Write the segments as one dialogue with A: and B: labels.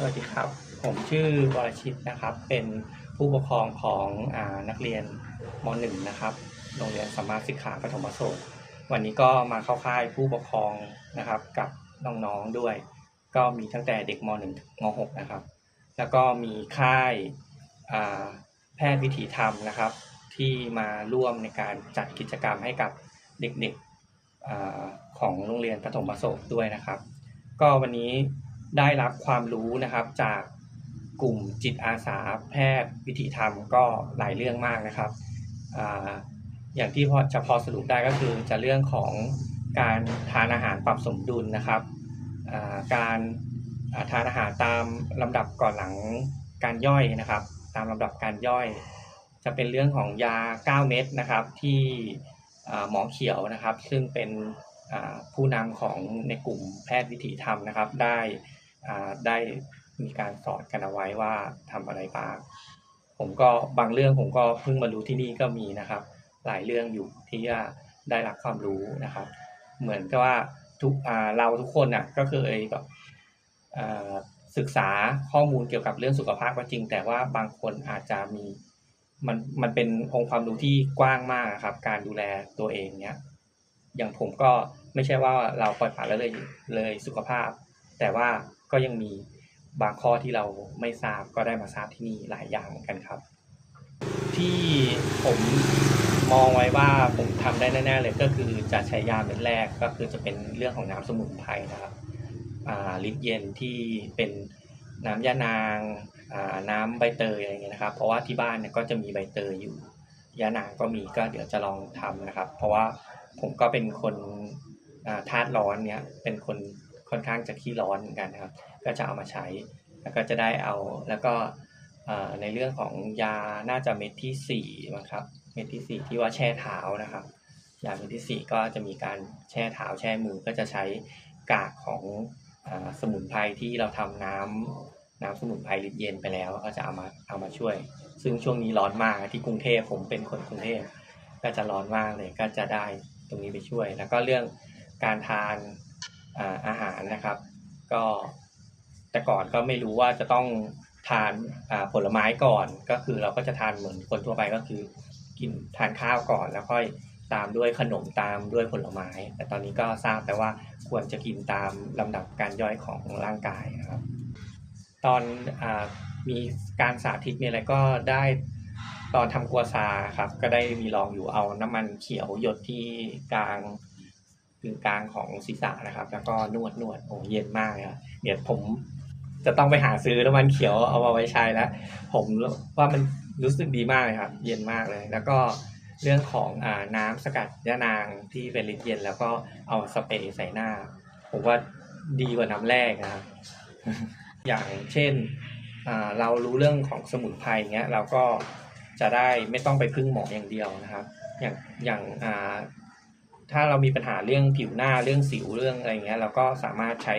A: สวัสดีครับ ผมชื่อวรชิตนะครับ เป็นผู้ปกครองของอนักเรียนม .1 นะครับ โรงเรียนสมาสิกขาปฐมประสงค์วันนี้ก็มาเข้าค่ายผู้ปกครองนะครับกับน้องๆด้วย ก็มีตั้งแต่เด็กม .1 ถึงม .6 นะครับ แล้วก็มีค่ายแพทย์วิถีธรรมนะครับ ที่มาร่วมในการจัดกิจกรรมให้กับเด็กๆของโรงเรียนปฐมประสงค์ด้วยนะครับ ก็วันนี้ ได้รับความรู้นะครับจากกลุ่มจิตอาสาแพทย์วิถีธรรมก็หลายเรื่องมากนะครับออย่างที่พอจะพอสรุปได้ก็คือจะเรื่องของการทานอาหารปรับสมดุลนะครับ การทานอาหารตามลำดับก่อนหลังการย่อยนะครับ ตามลำดับการย่อย จะเป็นเรื่องของยา 9 เม็ดนะครับที่หมอเขียวนะครับ ซึ่งเป็นผู้นำของในกลุ่มแพทย์วิถีธรรมนะครับ ได้ ได้มีการสอนกันเอาไว้ว่าทำอะไรบ้างผมก็บางเรื่องผมก็เพิ่งมารู้ที่นี่ก็มีนะครับ หลายเรื่องอยู่ที่จะได้รับความรู้นะครับ เหมือนกับว่าทุกเราทุกคนน่ะก็เคยแบบอ่าศึกษาข้อมูลเกี่ยวกับเรื่องสุขภาพก็จริง แต่ว่าบางคนอาจจะมีมันมันเป็นองค์ความรู้ที่กว้างมากครับ การดูแลตัวเองเนี้ยอย่างผมก็ไม่ใช่ว่าเราปล่อยปละละเลยเลยสุขภาพ แต่ว่า ก็ยังมีบางข้อที่เราไม่ทราบก็ได้มาทราบที่นี่หลายอย่างเหมือนกันครับ ที่ผมมองไว้ว่าผมทำได้แน่ๆเลยก็คือจะใช้ยาเม็ดแรกก็คือจะเป็นเรื่องของน้ำสมุนไพรนะครับลิตรเย็นที่เป็นน้ำยานางน้ำใบเตยอะไรเงี้ยนะครับ เพราะว่าที่บ้านเนี่ยก็จะมีใบเตยอยู่ยานางก็มีก็เดี๋ยวจะลองทำนะครับ เพราะว่าผมก็เป็นคนธาตุร้อนเนี่ยเป็นคน ค่อนข้างจะขี้ร้อนเหมือนกันนะครับ ก็จะเอามาใช้ แล้วก็จะได้เอาแล้วก็ในเรื่องของยาน่าจะเม็ดที่สี่มั้งครับเม็ดที่สี่ที่ว่าแช่เท้านะครับ ยาเม็ดที่สี่ก็จะมีการแช่เท้าแช่มือก็จะใช้กากของอสมุนไพรที่เราทำน้ำน้ำสมุนไพรลิตเย็นไปแล้ว ก็จะเอามาเอามาช่วย ซึ่งช่วงนี้ร้อนมากที่กรุงเทพผมเป็นคนกรุงเทพก็จะร้อนมากเลยก็จะได้ตรงนี้ไปช่วย แล้วก็เรื่องการทาน อาหารนะครับ ก็แต่ก่อนก็ไม่รู้ว่าจะต้องทานผลไม้ก่อน ก็คือเราก็จะทานเหมือนคนทั่วไปก็คือ กินทานข้าวก่อนแล้วค่อยตามด้วยขนมตามด้วยผลไม้ แต่ตอนนี้ก็ทราบแต่ว่าควรจะกินตามลำดับการย่อยของร่างกายนะครับ ตอนอมีการสาธิตมีอะไรก็ได้ตอนทำกัวซาครับ ก็ได้มีลองอยู่เอาน้ำมันเขียวหยดที่กลาง กึ่งกลางของศีรษะนะครับ แล้วก็นวดนวดโอ้เย็นมากเลยครับเดี๋ยวผมจะต้องไปหาซื้อน้ำมันเขียวเอามาไว้ใช้แล้ว ผมว่ามันรู้สึกดีมากเลยครับ เย็นมากเลย แล้วก็เรื่องของอน้ำสกัดยะนางที่เป็นลิตรเย็น แล้วก็เอาสเปรย์ใส่หน้า ผมว่าดีกว่าน้ำแรกนะครับ อย่างเช่นเรารู้เรื่องของสมุนไพรเงี้ยเราก็จะได้ไม่ต้องไปพึ่งหมออย่างเดียวนะครับ อย่างอย่างอ่า ถ้าเรามีปัญหาเรื่องผิวหน้าเรื่องสิวเรื่องอะไรเงี้ยเราก็สามารถใช้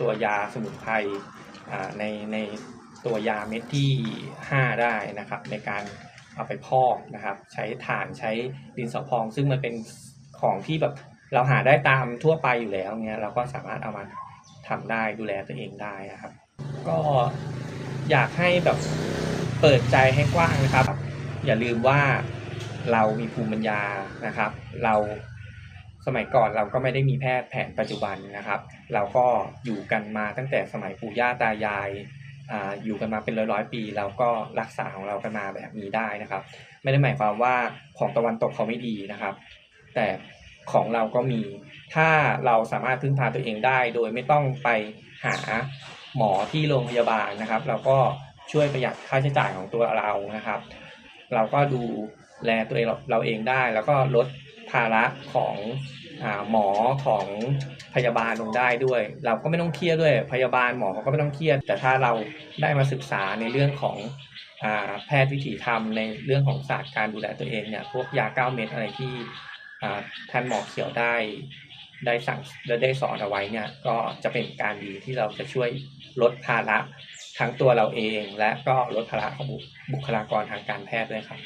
A: ตัวยาสมุนไพรในในตัวยาเม็ดที่ 5 ได้นะครับ ในการเอาไปพอกนะครับ ใช้ถ่านใช้ดินสอพอง ซึ่งมันเป็นของที่แบบเราหาได้ตามทั่วไปอยู่แล้วเงี้ยเราก็สามารถเอามาทำได้ดูแลตัวเองได้นะครับ ก็อยากให้แบบเปิดใจให้กว้างนะครับ อย่าลืมว่าเรามีภูมิปัญญานะครับ เรา สมัยก่อนเราก็ไม่ได้มีแพทย์แผนปัจจุบันนะครับ เราก็อยู่กันมาตั้งแต่สมัยปู่ย่าตายายอาอยู่กันมาเป็นร้อยร้อยๆปี เราก็รักษาของเรากันมาแบบนี้ได้นะครับ ไม่ได้หมายความว่าของตะวันตกเขาไม่ดีนะครับ แต่ของเราก็มี ถ้าเราสามารถพึ่งพาตัวเองได้ โดยไม่ต้องไปหาหมอที่โรงพยาบาลนะครับ เราก็ช่วยประหยัดค่าใช้จ่ายของตัวเรานะครับ เราก็ดูแลตัวเองเราเองได้ แล้วก็ลดาระของอหมอของพยาบาลลงได้ด้วย เราก็ไม่ต้องเครียดด้วยพยาบาลหมอเขาก็ไม่ต้องเครียด แต่ถ้าเราได้มาศึกษาในเรื่องของอแพทย์วิถีธรรมในเรื่องของศาสตร์การดูแลตัวเองเนี่ยพวกยาเก้าเม็ดอะไรที่ท่านหมอเขียวได้ได้สั่งและได้สอนเอาไว้เนี่ยก็จะเป็นการดีที่เราจะช่วยลดภาระทั้งตัวเราเอง และก็ลดภาระของบุบุคลากรทางการแพทย์ด้วยครับ